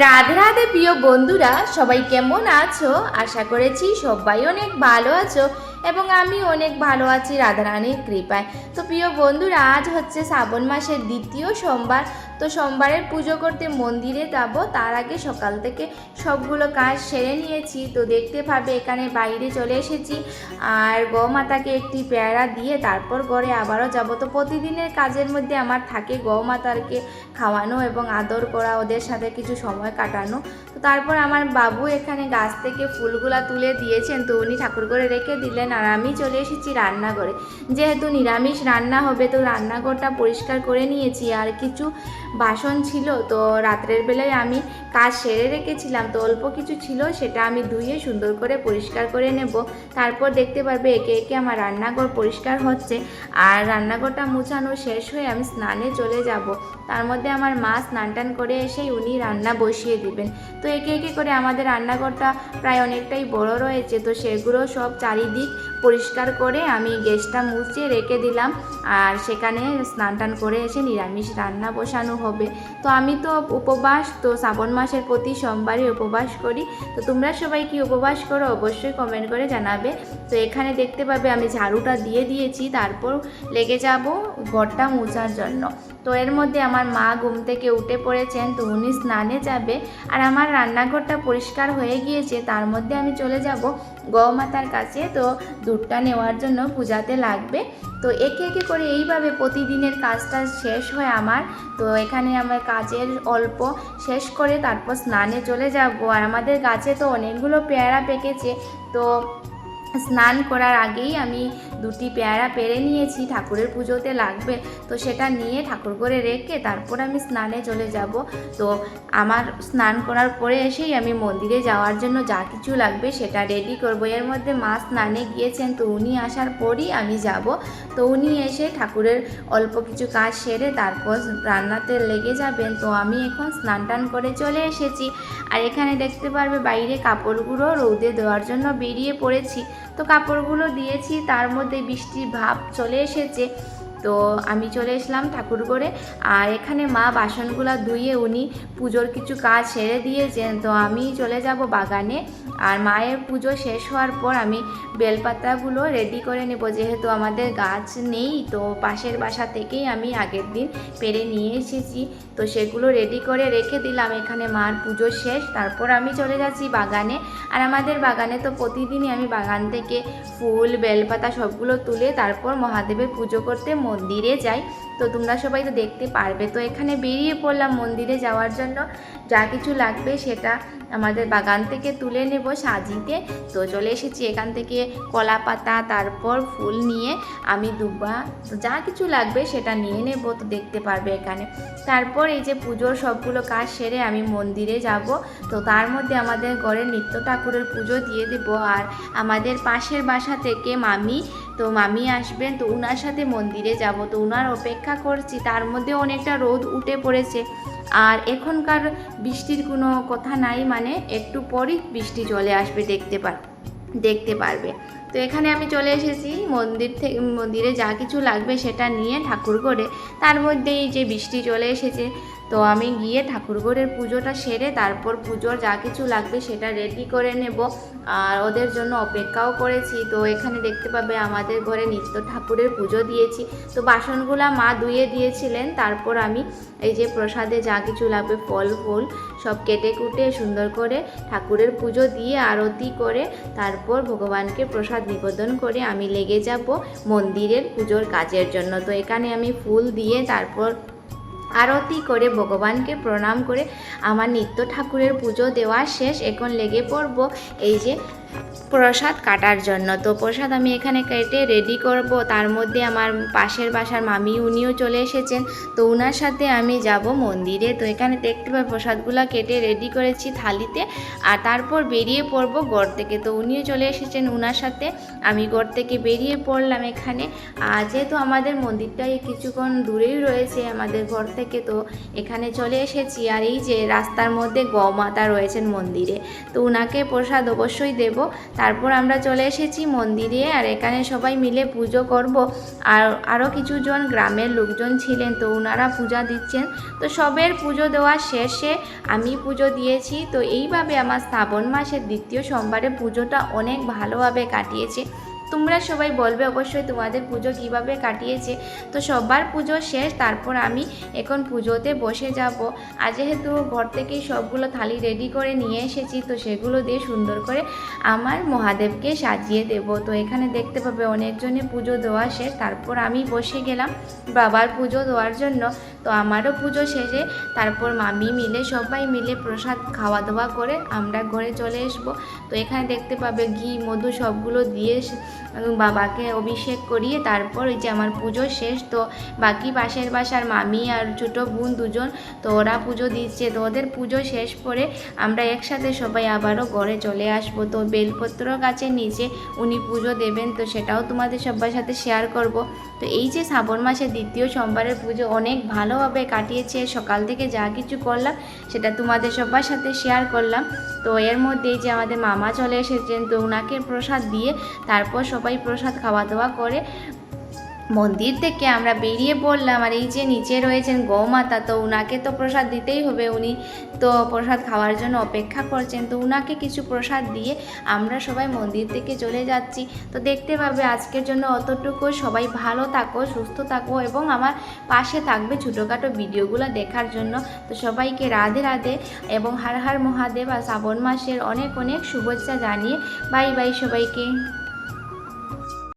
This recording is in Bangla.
রাধে রাধে প্রিয় বন্ধুরা, সবাই কেমন আছো? আশা করেছি সবাই অনেক ভালো আছো এবং আমি অনেক ভালো আছি রাধারানীর কৃপায়। তো প্রিয় বন্ধুরা, আজ হচ্ছে শ্রাবণ মাসের দ্বিতীয় সোমবার তো সোমবারের পুজো করতে মন্দিরে যাব, তার আগে সকাল থেকে সবগুলো কাজ সেরে নিয়েছি। তো দেখতে পাবে এখানে বাইরে চলে এসেছি। আর গৌমাতাকে একটি পেয়ারা দিয়ে তারপর ঘরে আবারও যাব। তো প্রতিদিনের কাজের মধ্যে আমার থাকে গৌমাতারকে খাওয়ানো এবং আদর করা, ওদের সাথে কিছু সময় কাটানো। তো তারপর আমার বাবু এখানে গাছ থেকে ফুলগুলা তুলে দিয়েছেন। তো উনি ঠাকুর করে রেখে দিলেন আর আমি চলে এসেছি রান্নাঘরে। যেহেতু নিরামিষ রান্না হবে, তো রান্নাঘরটা পরিষ্কার করে নিয়েছি। আর কিছু বাসন ছিল, তো রাত্রের বেলায় আমি কাজ সেরে রেখেছিলাম। তো অল্প কিছু ছিল, সেটা আমি ধুয়ে সুন্দর করে পরিষ্কার করে নেব। তারপর দেখতে পারবে একে একে আমার রান্নাঘর পরিষ্কার হচ্ছে। আর রান্নাঘরটা মুছানো শেষ হয়ে আমি স্নানে চলে যাব। তার মধ্যে আমার মা স্নান টান করে এসেই উনি রান্না বসিয়ে দিবেন। তো একে একে করে আমাদের রান্নাঘরটা প্রায় অনেকটাই বড় রয়েছে, তো সেগুলো সব চারিদিক পরিষ্কার করে আমি গ্যাসটা মুছে রেখে দিলাম আর সেখানে স্নান টান করে এসে নিরামিষ রান্না বসানো হবে। তো আমি তো উপবাস, তো শ্রাবণ মাসের প্রতি সোমবারই উপবাস করি। তো তোমরা সবাই কি উপবাস করো অবশ্যই কমেন্ট করে জানাবে। তো এখানে দেখতে পাবে আমি ঝাড়ুটা দিয়ে দিয়েছি, তারপর লেগে যাব ঘরটা মোছার জন্য। তো এর মধ্যে আমার মা ঘুম থেকে উঠে পড়েছেন, তো উনি স্নানে যাবে। আর আমার রান্নাঘরটা পরিষ্কার হয়ে গিয়েছে, তার মধ্যে আমি চলে যাব গৌমাতার কাছে। তো দুধটা নেওয়ার জন্য পূজাতে লাগবে। তো একে একে করে এইভাবে প্রতিদিনের কাজটা শেষ হয় আমার। তো এখানে আমার কাজের অল্প শেষ করে তারপর স্নানে চলে যাব। আর আমাদের গাছে তো অনেকগুলো পেয়ারা পেকেছে। তো স্নান করার আগেই আমি দুটি পেয়ারা পেরে নিয়েছি, ঠাকুরের পুজোতে লাগবে। তো সেটা নিয়ে ঠাকুর করে রেখে তারপর আমি স্নানে চলে যাব। তো আমার স্নান করার পরে এসেই আমি মন্দিরে যাওয়ার জন্য যা কিছু লাগবে সেটা রেডি করব। এর মধ্যে মা স্নানে গিয়েছেন, তো উনি আসার পরই আমি যাব। তো উনি এসে ঠাকুরের অল্প কিছু কাজ সেরে তারপর রান্নাতে লেগে যাবেন। তো আমি এখন স্নান টান করে চলে এসেছি। আর এখানে দেখতে পারবে বাইরে কাপড়গুলো রৌদে দেওয়ার জন্য বেরিয়ে পড়েছি। তো কাপড়গুলো দিয়েছি তার মধ্যে বৃষ্টির ভাব চলে এসেছে। তো আমি চলে এসলাম ঠাকুর করে আর এখানে মা বাসনগুলো ধুয়ে উনি পুজোর কিছু কাজ সেরে দিয়েছেন। তো আমি চলে যাব বাগানে। আর মায়ের পুজো শেষ হওয়ার পর আমি বেলপাতাগুলো রেডি করে নেব। যেহেতু আমাদের গাছ নেই, তো পাশের বাসা থেকেই আমি আগের দিন পেরে নিয়ে এসেছি। তো সেগুলো রেডি করে রেখে দিলাম। এখানে মার পুজো শেষ। তারপর আমি চলে যাচ্ছি বাগানে। আর আমাদের বাগানে তো প্রতিদিনই আমি বাগান থেকে ফুল, বেলপাতা সবগুলো তুলে তারপর মহাদেবের পুজো করতে মন্দিরে যাই। তো তোমরা সবাই তো দেখতে পারবে। তো এখানে বেরিয়ে পড়লাম মন্দিরে যাওয়ার জন্য। যা কিছু লাগবে সেটা আমাদের বাগান থেকে তুলে নেব সাজিতে। তো চলে এসেছি এখান থেকে কলা পাতা, তারপর ফুল নিয়ে আমি দুব্বা যা কিছু লাগবে সেটা নিয়ে নেব, তো দেখতে পারবে এখানে। তারপর এই যে পুজোর সবগুলো কাজ সেরে আমি মন্দিরে যাব। তো তার মধ্যে আমাদের ঘরের নিত্য ঠাকুরের পুজো দিয়ে দেব। আর আমাদের পাশের বাসা থেকে মামি তো মামি আসবেন, তো উনার সাথে মন্দিরে যাব। তো উনার অপেক্ষা করছি, তার মধ্যে অনেকটা রোদ উঠে পড়েছে। আর এখনকার বৃষ্টির কোনো কথা নাই মানে একটু পরই বৃষ্টি চলে আসবে, দেখতে পার দেখতে পারবে। তো এখানে আমি চলে এসেছি, মন্দির থেকে মন্দিরে যা কিছু লাগবে সেটা নিয়ে ঠাকুর করে তার মধ্যেই যে বৃষ্টি চলে এসেছে তো আমি গিয়ে ঠাকুরঘরের পুজোটা সেরে তারপর পুজোর যা কিছু লাগবে সেটা রেডি করে নেব। আর ওদের জন্য অপেক্ষাও করেছি। তো এখানে দেখতে পাবে আমাদের ঘরে নিত্য ঠাকুরের পুজো দিয়েছি। তো বাসনগুলা মা ধুয়ে দিয়েছিলেন। তারপর আমি এই যে প্রসাদে যা কিছু লাগবে, ফল, ফুল সব কেটে কুটে সুন্দর করে ঠাকুরের পুজো দিয়ে আরতি করে তারপর ভগবানকে প্রসাদ নিবেদন করে আমি লেগে যাব মন্দিরের পুজোর কাজের জন্য। তো এখানে আমি ফুল দিয়ে তারপর আরতি করে ভগবানকে প্রণাম করে আমার নিত্য ঠাকুরের পুজো দেওয়া শেষ। এখন লেগে পড়ব এই যে প্রসাদ কাটার জন্য। তো প্রসাদ আমি এখানে কেটে রেডি করব। তার মধ্যে আমার পাশের বাসার মামি উনিও চলে এসেছেন। তো ওনার সাথে আমি যাব মন্দিরে। তো এখানে দেখতে পাই প্রসাদগুলো কেটে রেডি করেছি থালিতে। আর তারপর বেরিয়ে পড়ব ঘর থেকে। তো উনিও চলে এসেছেন ওনার সাথে। আমি ঘর থেকে বেরিয়ে পড়লাম এখানে। আর যেহেতু আমাদের মন্দিরটা এই কিছুক্ষণ দূরেই রয়েছে আমাদের ঘর থেকে, তো এখানে চলে এসেছি। আর এই যে রাস্তার মধ্যে গমাতা রয়েছেন মন্দিরে। তো ওনাকে প্রসাদ অবশ্যই দেব। তারপর আমরা চলে এসেছি মন্দিরে আর এখানে সবাই মিলে পুজো করব। আর আরও কিছুজন গ্রামের লোকজন ছিলেন, তো ওনারা পূজা দিচ্ছেন। তো সবের পুজো দেওয়া শেষে আমি পুজো দিয়েছি। তো এইভাবে আমার শ্রাবণ মাসের দ্বিতীয় সোমবারে পুজোটা অনেক ভালোভাবে কাটিয়েছে। তোমরা সবাই বলবে অবশ্যই তোমাদের পুজো কীভাবে কাটিয়েছে। তো সবার পুজো শেষ, তারপর আমি এখন পুজোতে বসে যাব। আর যেহেতু ঘর থেকেই সবগুলো থালি রেডি করে নিয়ে এসেছি, তো সেগুলো দিয়ে সুন্দর করে আমার মহাদেবকে সাজিয়ে দেব। তো এখানে দেখতে পাবে অনেকজনে পুজো দেওয়া শেষ, তারপর আমি বসে গেলাম বাবার পুজো দেওয়ার জন্য। তো আমারও পুজো শেষে তারপর মামি মিলে, সবাই মিলে প্রসাদ খাওয়া দাওয়া করে আমরা ঘরে চলে আসব তো এখানে দেখতে পাবে ঘি, মধু সবগুলো দিয়ে বাবাকে অভিষেক করিয়ে তারপর ওই যে আমার পুজো শেষ। তো বাকি পাশের বাসার মামি আর ছোটো বোন দুজন, তো ওরা পুজো দিচ্ছে। তো ওদের পুজো শেষ করে আমরা একসাথে সবাই আবারও ঘরে চলে আসব। তো বেলপত্র গাছের নিচে উনি পুজো দেবেন, তো সেটাও তোমাদের সবার সাথে শেয়ার করব। তো এই যে শ্রাবণ মাসের দ্বিতীয় সোমবারের পুজো, অনেক ভালোভাবে কাটিয়েছে, সকাল থেকে যা কিছু করলাম সেটা তোমাদের সবার সাথে শেয়ার করলাম। তো এর মধ্যেই যে আমাদের মামা চলে এসেছেন, তো ওনাকে প্রসাদ দিয়ে তারপর সবাই প্রসাদ খাওয়া দাওয়া করে মন্দির থেকে আমরা বেরিয়ে পড়লাম, আর এই যে নিচে রয়েছেন গৌমাতা, তো উনাকে তো প্রসাদ দিতেই হবে। উনি তো প্রসাদ খাওয়ার জন্য অপেক্ষা করছেন। তো উনাকে কিছু প্রসাদ দিয়ে আমরা সবাই মন্দির থেকে চলে যাচ্ছি। তো দেখতে পাবে আজকের জন্য অতটুকু। সবাই ভালো থাকো, সুস্থ থাকো এবং আমার পাশে থাকবে ছোটোখাটো ভিডিওগুলো দেখার জন্য। তো সবাইকে রাধে রাধে এবং হার হার মহাদেব আর শ্রাবণ মাসের অনেক অনেক শুভেচ্ছা জানিয়ে বাই বাই সবাইকে।